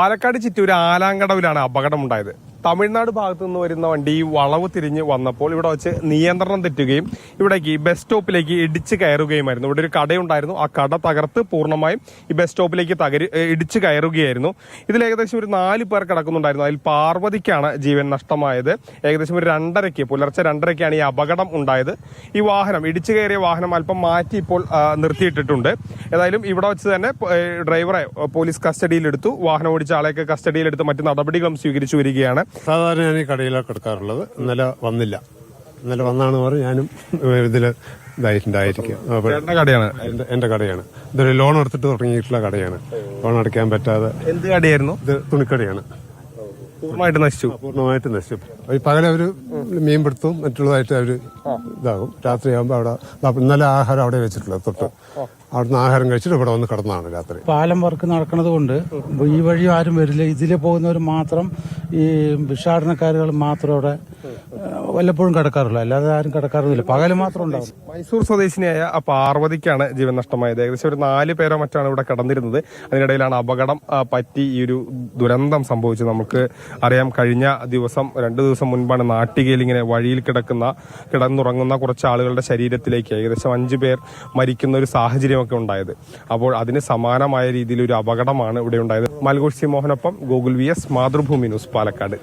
പാലക്കാട് ചിറ്റൂർ ആലാങ്കടവിലാണ് അപകടമുണ്ടായത്. തമിഴ്നാട് ഭാഗത്തു നിന്ന് വരുന്ന വണ്ടി ഈ വളവ് തിരിഞ്ഞ് വന്നപ്പോൾ ഇവിടെ വെച്ച് നിയന്ത്രണം തെറ്റുകയും ഇവിടേക്ക് ഈ ബസ് സ്റ്റോപ്പിലേക്ക് ഇടിച്ച് കയറുകയുമായിരുന്നു. ഇവിടെ ഒരു കടയുണ്ടായിരുന്നു. ആ കട തകർത്ത് പൂർണമായും ഈ ബസ് സ്റ്റോപ്പിലേക്ക് തകരി ഇടിച്ച് കയറുകയായിരുന്നു. ഇതിൽ ഏകദേശം ഒരു നാല് പേർ കിടക്കുന്നുണ്ടായിരുന്നു. അതിൽ പാർവതിക്കാണ് ജീവൻ നഷ്ടമായത്. ഏകദേശം ഒരു രണ്ടരയ്ക്ക് പുലർച്ചെ രണ്ടരയ്ക്കാണ് ഈ അപകടം ഉണ്ടായത്. ഈ വാഹനം ഇടിച്ചു കയറിയ വാഹനം അല്പം മാറ്റി ഇപ്പോൾ നിർത്തിയിട്ടിട്ടുണ്ട്. ഏതായാലും ഇവിടെ വെച്ച് തന്നെ ഡ്രൈവറെ പോലീസ് കസ്റ്റഡിയിലെടുത്തു. വാഹനം ഓടിച്ച ആളെയൊക്കെ കസ്റ്റഡിയിലെടുത്ത് മറ്റു നടപടികളും സ്വീകരിച്ചു വരികയാണ്. സാധാരണ ഞാൻ ഈ കടയിലാണ് കിടക്കാറുള്ളത്. ഇന്നലെ വന്നില്ല. ഇന്നലെ വന്നാണ് പറഞ്ഞ് ഞാനും ഇതിൽ ഇതായിട്ടുണ്ടായിരിക്കും കടയാണ്. എന്റെ എന്റെ കടയാണ്. ഇതൊരു ലോൺ എടുത്തിട്ട് തുടങ്ങിയിട്ടുള്ള കടയാണ്. ലോൺ അടയ്ക്കാൻ പറ്റാതെ എന്ത് കടയായിരുന്നു? ഇത് തുണിക്കടയാണ്. പൂർണമായിട്ട് നശിച്ചു. പൂർണമായിട്ട് നശിച്ചു. പകലെ അവർ മീൻപിടുത്തവും മറ്റുള്ളതായിട്ട് അവർ ഇതാകും. രാത്രിയാകുമ്പോൾ അവിടെ നല്ല ഇന്നലെ ആഹാരം അവിടെ വെച്ചിട്ടുള്ളത് തൊട്ട്. അവിടുന്ന് ആഹാരം കഴിച്ചിട്ട് ഇവിടെ വന്ന് കിടന്നാണ് രാത്രി. പാലം വർക്ക് നടക്കുന്നത് കൊണ്ട് ഈ വഴി ആരും വരില്ല. ഇതിലെ പോകുന്നവർ മാത്രം ഈ ഭിക്ഷാടനക്കാരുകൾ മാത്രം അവിടെ വല്ലപ്പോഴും കിടക്കാറുള്ളൂ അല്ലാതെ ആരും കിടക്കാറൊന്നുമില്ല. പകൽ മാത്രം ഉണ്ടാവും. മൈസൂർ സ്വദേശിനിയായ ആ പാർവതിക്കാണ് ജീവൻ നഷ്ടമായത്. ഏകദേശം ഒരു നാല് പേരോ മറ്റാണ് ഇവിടെ കടന്നിരുന്നത്. അതിനിടയിലാണ് അപകടം പറ്റി ഈ ഒരു ദുരന്തം സംഭവിച്ചത്. നമുക്ക് അറിയാം കഴിഞ്ഞ ദിവസം രണ്ടു ദിവസം മുൻപാണ് നാട്ടികയിൽ ഇങ്ങനെ വഴിയിൽ കിടക്കുന്ന കിടന്നുറങ്ങുന്ന കുറച്ച് ആളുകളുടെ ശരീരത്തിലേക്ക് ഏകദേശം അഞ്ചു പേർ മരിക്കുന്ന ഒരു സാഹചര്യമൊക്കെ ഉണ്ടായത്. അപ്പോൾ അതിന് സമാനമായ രീതിയിൽ ഒരു അപകടമാണ് ഇവിടെ ഉണ്ടായത്. മൽഗോഷി മോഹനൊപ്പം Google V S Mathrubhumi news Palakkad.